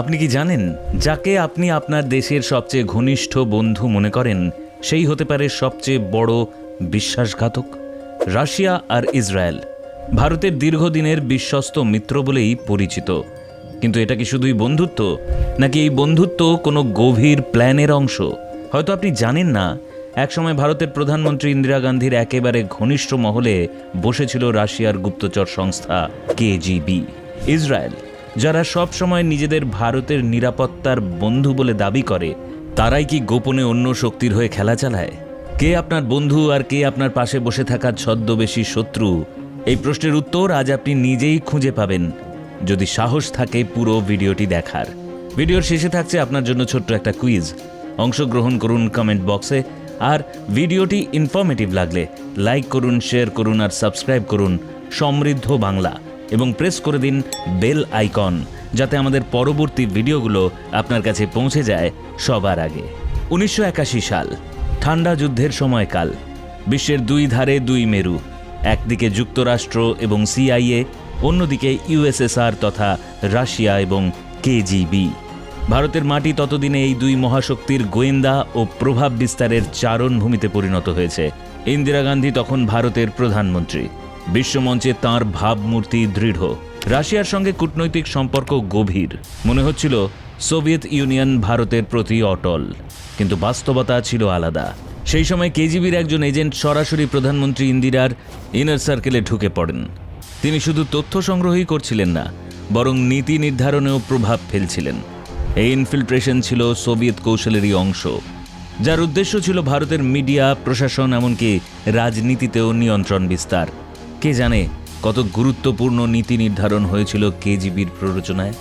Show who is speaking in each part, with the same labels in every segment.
Speaker 1: আপনি কি জানেন, যাকে আপনি আপনার দেশের সবচেয়ে ঘনিষ্ঠ বন্ধু মনে করেন, সেই হতে পারে সবচেয়ে বড় বিশ্বাসঘাতক? রাশিয়া আর ইসরায়েল ভারতের দীর্ঘদিনের বিশ্বস্ত মিত্র বলেই পরিচিত। কিন্তু এটা কি শুধুই বন্ধুত্ব, নাকি এই বন্ধুত্ব কোনো গভীর প্ল্যানের অংশ? হয়তো আপনি জানেন না, একসময় ভারতের প্রধানমন্ত্রী ইন্দিরা গান্ধীর একেবারে ঘনিষ্ঠ মহলে বসেছিল রাশিয়ার গুপ্তচর সংস্থা কেজিবি। ইসরায়েল যারা সব সময় নিজেদের ভারতের নিরাপত্তার বন্ধু বলে দাবি করে, তারাই কি গোপনে অন্য শক্তির হয়ে খেলা চালায়? কে আপনার বন্ধু আর কে আপনার পাশে বসে থাকা ছদ্মবেশী শত্রু? এই প্রশ্নের উত্তর আজ আপনি নিজেই খুঁজে পাবেন। যদি সাহস থাকে পুরো ভিডিওটি দেখার। ভিডিওর শেষে থাকছে আপনার জন্য ছোট্ট একটা কুইজ। অংশগ্রহণ করুন কমেন্ট বক্সে আর ভিডিওটি ইনফরমেটিভ লাগলে লাইক করুন শেয়ার করুন আর সাবস্ক্রাইব করুন সমৃদ্ধ বাংলা। এবং প্রেস করে দিন বেল আইকন, যাতে আমাদের পরবর্তী ভিডিওগুলো আপনার কাছে পৌঁছে যায় সবার আগে। উনিশশো একাশি সাল, ঠান্ডা যুদ্ধের সময়কাল, বিশ্বের দুই ধারে দুই মেরু, একদিকে যুক্তরাষ্ট্র এবং সিআইএ, অন্যদিকে ইউএসএসআর তথা রাশিয়া এবং কেজিবি। ভারতের মাটি ততদিনে এই দুই মহাশক্তির গোয়েন্দা ও প্রভাব বিস্তারের চারণভূমিতে পরিণত হয়েছে। ইন্দিরা গান্ধী তখন ভারতের প্রধানমন্ত্রী। বিশ্বমঞ্চে তাঁর ভাবমূর্তি দৃঢ়। রাশিয়ার সঙ্গে কূটনৈতিক সম্পর্ক গভীর। মনে হচ্ছিল সোভিয়েত ইউনিয়ন ভারতের প্রতি অটল। কিন্তু বাস্তবতা ছিল আলাদা। সেই সময় কেজিবির একজন এজেন্ট সরাসরি প্রধানমন্ত্রী ইন্দিরার ইনার সার্কেলে ঢুকে পড়েন। তিনি শুধু তথ্য সংগ্রহই করছিলেন না, বরং নীতি নির্ধারণেও প্রভাব ফেলছিলেন। এই ইনফিল্ট্রেশন ছিল সোভিয়েত কৌশলেরই অংশ। যার উদ্দেশ্য ছিল ভারতের মিডিয়া, প্রশাসন, এমনকি রাজনীতিতেও নিয়ন্ত্রণ বিস্তার। কে জানে কত গুরুত্বপূর্ণ নীতি নির্ধারণ হয়েছিল কেজিবির প্ররোচনায়?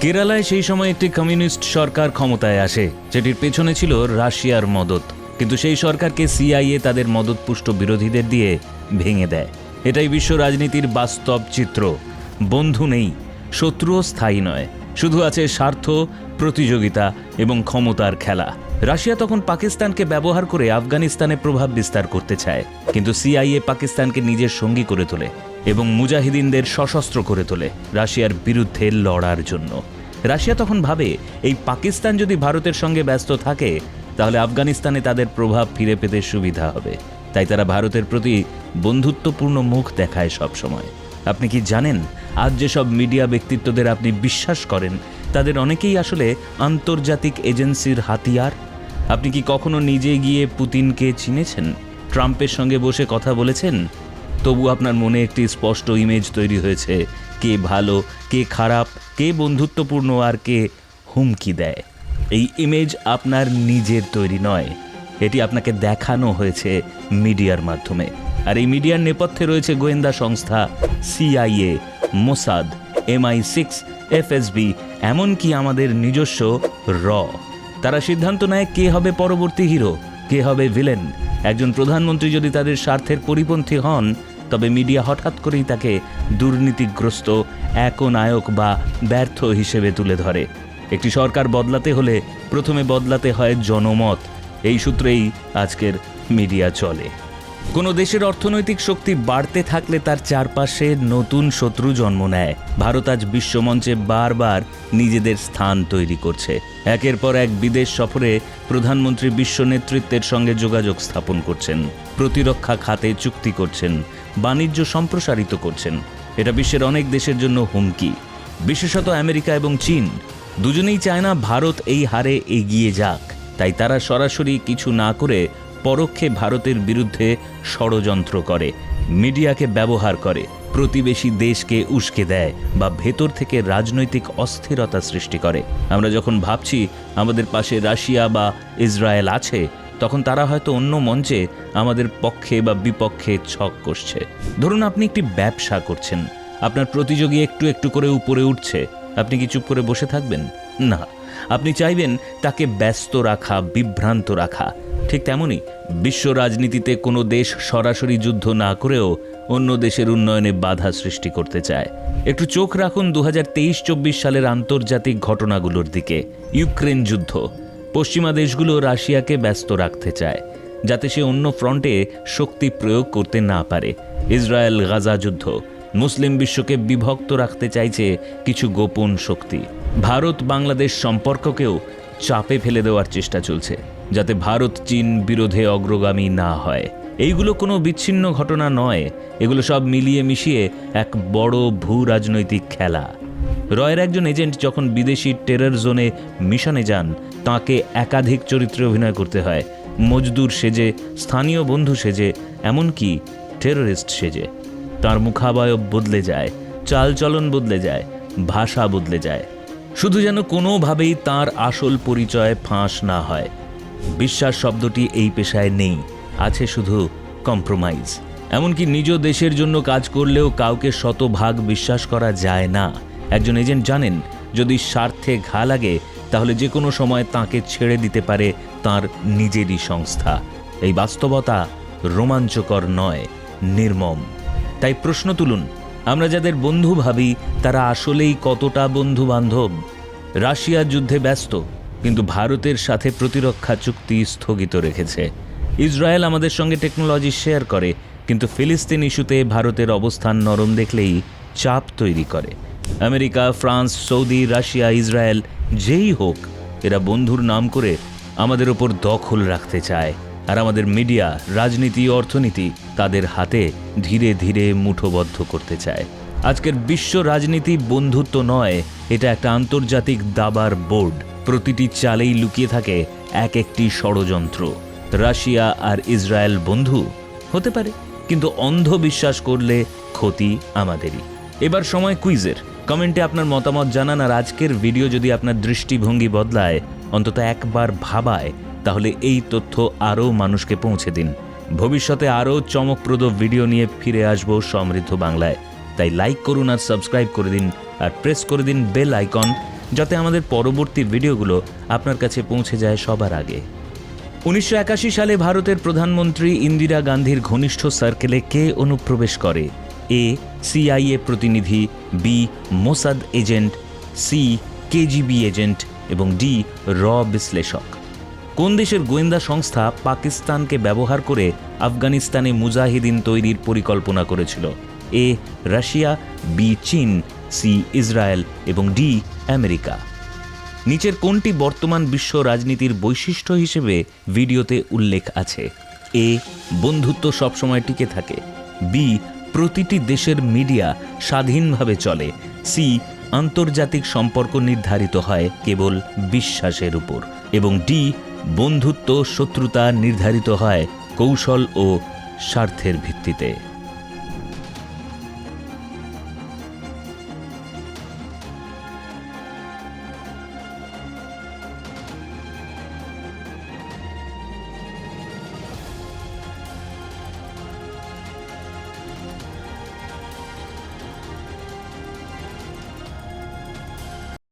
Speaker 1: কেরালায় সেই সময় একটি কমিউনিস্ট সরকার ক্ষমতায় আসে, যেটির পেছনে ছিল রাশিয়ার মদত। কিন্তু সেই সরকারকে সিআইএ তাদের মদতপুষ্ট বিরোধীদের দিয়ে ভেঙে দেয়। এটাই বিশ্ব রাজনীতির বাস্তব চিত্র। বন্ধু নেই, শত্রুও স্থায়ী নয়। শুধু আছে স্বার্থ, প্রতিযোগিতা এবং ক্ষমতার খেলা। রাশিয়া তখন পাকিস্তানকে ব্যবহার করে আফগানিস্তানে প্রভাব বিস্তার করতে চায়, কিন্তু সিআইএ পাকিস্তানকে নিজের সঙ্গী করে তোলে এবং মুজাহিদিনদের সশস্ত্র করে তোলে রাশিয়ার বিরুদ্ধে লড়ার জন্য। রাশিয়া তখন ভাবে, এই পাকিস্তান যদি ভারতের সঙ্গে ব্যস্ত থাকে, তাহলে আফগানিস্তানে তাদের প্রভাব ফিরে পেতে সুবিধা হবে। তাই তারা ভারতের প্রতি বন্ধুত্বপূর্ণ মুখ দেখায় সব সময় আপনি কি জানেন, আজ যেসব মিডিয়া ব্যক্তিত্বদের আপনি বিশ্বাস করেন তাদের অনেকেই আসলে আন্তর্জাতিক এজেন্সির হাতিয়ার। আপনি কি কখনো নিজে গিয়ে পুতিনকে চিনেছেন? ট্রাম্পের সঙ্গে বসে কথা বলেছেন? তবু আপনার মনে একটি স্পষ্ট ইমেজ তৈরি হয়েছে। কে ভালো, কে খারাপ, কে বন্ধুত্বপূর্ণ আর কে হুমকি দেয়। এই ইমেজ আপনার নিজের তৈরি নয়। এটি আপনাকে দেখানো হয়েছে মিডিয়ার মাধ্যমে। আর এই মিডিয়ার নেপথ্যে রয়েছে গোয়েন্দা সংস্থা CIA Mossad MI six FSB, এমনকি আমাদের নিজস্ব র। তারা সিদ্ধান্ত নেয় কে হবে পরবর্তী হিরো, কে হবে ভিলেন। একজন প্রধানমন্ত্রী যদি তাদের স্বার্থের পরিপন্থী হন, তবে মিডিয়া হঠাৎ করেই তাকে দুর্নীতিগ্রস্ত, একনায়ক বা ব্যর্থ হিসেবে তুলে ধরে। একটি সরকার বদলাতে হলে প্রথমে বদলাতে হয় জনমত। এই সূত্রেই আজকের মিডিয়া চলে। কোনো দেশের অর্থনৈতিক শক্তি বাড়তে থাকলে তার চারপাশে নতুন শত্রু জন্ম নেয়। ভারত আজ বিশ্বমঞ্চে বারবার নিজেদের স্থান তৈরি করছে। একের পর এক বিদেশ সফরে প্রধানমন্ত্রী বিশ্ব নেতৃত্বের সঙ্গে যোগাযোগ স্থাপন করছেন। প্রতিরক্ষা খাতে চুক্তি করছেন, বাণিজ্য সম্প্রসারিত করছেন। এটা বিশ্বের অনেক দেশের জন্য হুমকি। বিশেষত আমেরিকা এবং চীন। দুজনেই চায় না ভারত এই হারে এগিয়ে যাক। তাই তারা সরাসরি কিছু না করে পরোক্ষে ভারতের বিরুদ্ধে ষড়যন্ত্র করে, মিডিয়াকে ব্যবহার করে, প্রতিবেশী দেশকে উস্কে দেয় বা ভেতর থেকে রাজনৈতিক অস্থিরতা সৃষ্টি করে। আমরা যখন ভাবছি আমাদের পাশে রাশিয়া বা ইসরায়েল আছে, তখন তারা হয়তো অন্য মঞ্চে আমাদের পক্ষে বা বিপক্ষে ছক কষছে। ধরুন আপনি একটি ব্যবসা করছেন, আপনার প্রতিযোগী একটু একটু করে উপরে উঠছে, আপনি কি চুপ করে বসে থাকবেন? না। আপনি চাইবেন তাকে ব্যস্ত রাখা, বিভ্রান্ত রাখা। ঠিক তেমনই বিশ্ব রাজনীতিতে কোনো দেশ সরাসরি যুদ্ধ না করেও অন্য দেশের উন্নয়নে বাধা সৃষ্টি করতে চায়। একটু চোখ রাখুন দু হাজার তেইশ চব্বিশ সালের আন্তর্জাতিক ঘটনাগুলোর দিকে। ইউক্রেন যুদ্ধ। পশ্চিমা দেশগুলো রাশিয়াকে ব্যস্ত রাখতে চায়, যাতে সে অন্য ফ্রন্টে শক্তি প্রয়োগ করতে না পারে। ইসরায়েল গাজা যুদ্ধ। মুসলিম বিশ্বকে বিভক্ত রাখতে চাইছে কিছু গোপন শক্তি। ভারত বাংলাদেশ সম্পর্ককেও চাপে ফেলে দেওয়ার চেষ্টা চলছে, যাতে ভারত চীন বিরোধে অগ্রগামী না হয়। এইগুলো কোনো বিচ্ছিন্ন ঘটনা নয়, এগুলো সব মিলিয়ে মিশিয়ে এক বড় ভূ রাজনৈতিক খেলা। রয়ের একজন এজেন্ট যখন বিদেশি টেরর জোনে মিশনে যান, তাকে একাধিক চরিত্রে অভিনয় করতে হয়। মজদুর সেজে, স্থানীয় বন্ধু সেজে, এমনকি টেররিস্ট সেজে। তার মুখাবয়ব বদলে যায়, চালচলন বদলে যায়, ভাষা বদলে যায়। শুধু যেন কোনোভাবেই তার আসল পরিচয় ফাঁস না হয়। বিশ্বাস শব্দটি এই পেশায় নেই, আছে শুধু কম্প্রোমাইজ এমনকি নিজ দেশের জন্য কাজ করলেও কাউকে শতভাগ বিশ্বাস করা যায় না। একজন এজেন্ট জানেন, যদি স্বার্থে ঘা লাগে, তাহলে যে কোনো সময় তাকে ছেড়ে দিতে পারে তার নিজেরই সংস্থা। এই বাস্তবতা রোমাঞ্চকর নয়, নির্মম। তাই প্রশ্ন তুলুন আমরা যাদের বন্ধু ভাবি, তারা আসলেই কতটা বন্ধু বান্ধব রাশিয়া যুদ্ধে ব্যস্ত, কিন্তু ভারতের সাথে প্রতিরক্ষা চুক্তি স্থগিত রেখেছে। ইসরায়েল আমাদের সঙ্গে টেকনোলজি শেয়ার করে, কিন্তু ফিলিস্তিন ইস্যুতে ভারতের অবস্থান নরম দেখলেই চাপ তৈরি করে। America, France, Saudi, Russia, Israel, যেই হোক, এরা বন্ধুর নাম করে আমাদের ওপর দখল রাখতে চায়। আর আমাদের মিডিয়া, রাজনীতি, অর্থনীতি তাদের হাতে ধীরে ধীরে মুঠোবদ্ধ করতে চায়। আজকের বিশ্ব রাজনীতি বন্ধুত্ব নয়, এটা একটা আন্তর্জাতিক দাবার বোর্ড। প্রতিটি চালেই লুকিয়ে থাকে এক একটি ষড়যন্ত্র। রাশিয়া আর ইসরায়েল বন্ধু? হতে পারে, কিন্তু অন্ধ বিশ্বাস করলে ক্ষতি আমাদেরই। এবার সময় কুইজের। কমেন্টে আপনার মতামত জানান, আর আজকের ভিডিও যদি আপনার দৃষ্টিভঙ্গি বদলায়, অন্তত একবার ভাবায়, তাহলে এই তথ্য আরও মানুষকে পৌঁছে দিন। ভবিষ্যতে আরও চমকপ্রদ ভিডিও নিয়ে ফিরে আসব সমৃদ্ধ বাংলায়। তাই লাইক করুন আর সাবস্ক্রাইব করে দিন আর প্রেস করে দিন বেল আইকন যাতে আমাদের পরবর্তী ভিডিওগুলো আপনার কাছে পৌঁছে যায় সবার আগে। উনিশশো একাশি সালে ভারতের প্রধানমন্ত্রী ইন্দিরা গান্ধীর ঘনিষ্ঠ সার্কেলে কে অনুপ্রবেশ করে? এ সিআইএ প্রতিনিধি B Mossad agent C KGB agent এবং ডি র বিশ্লেষক। কোন দেশের গোয়েন্দা সংস্থা পাকিস্তানকে ব্যবহার করে আফগানিস্তানে মুজাহিদিন তৈরির পরিকল্পনা করেছিল? এ, রাশিয়া, বি, চীন, সি, ইসরায়েল এবং ডি, আমেরিকা। নিচের কোনটি বর্তমান বিশ্ব রাজনীতির বৈশিষ্ট্য হিসেবে ভিডিওতে উল্লেখ আছে? এ, বন্ধুত্ব সবসময় টিকে থাকে। বি, প্রতিটি দেশের মিডিয়া স্বাধীনভাবে চলে। সি আন্তর্জাতিক সম্পর্ক নির্ধারিত হয় কেবল বিশ্বাসের উপর এবং ডি বন্ধুত্ব, শত্রুতা নির্ধারিত হয় কৌশল ও স্বার্থের ভিত্তিতে।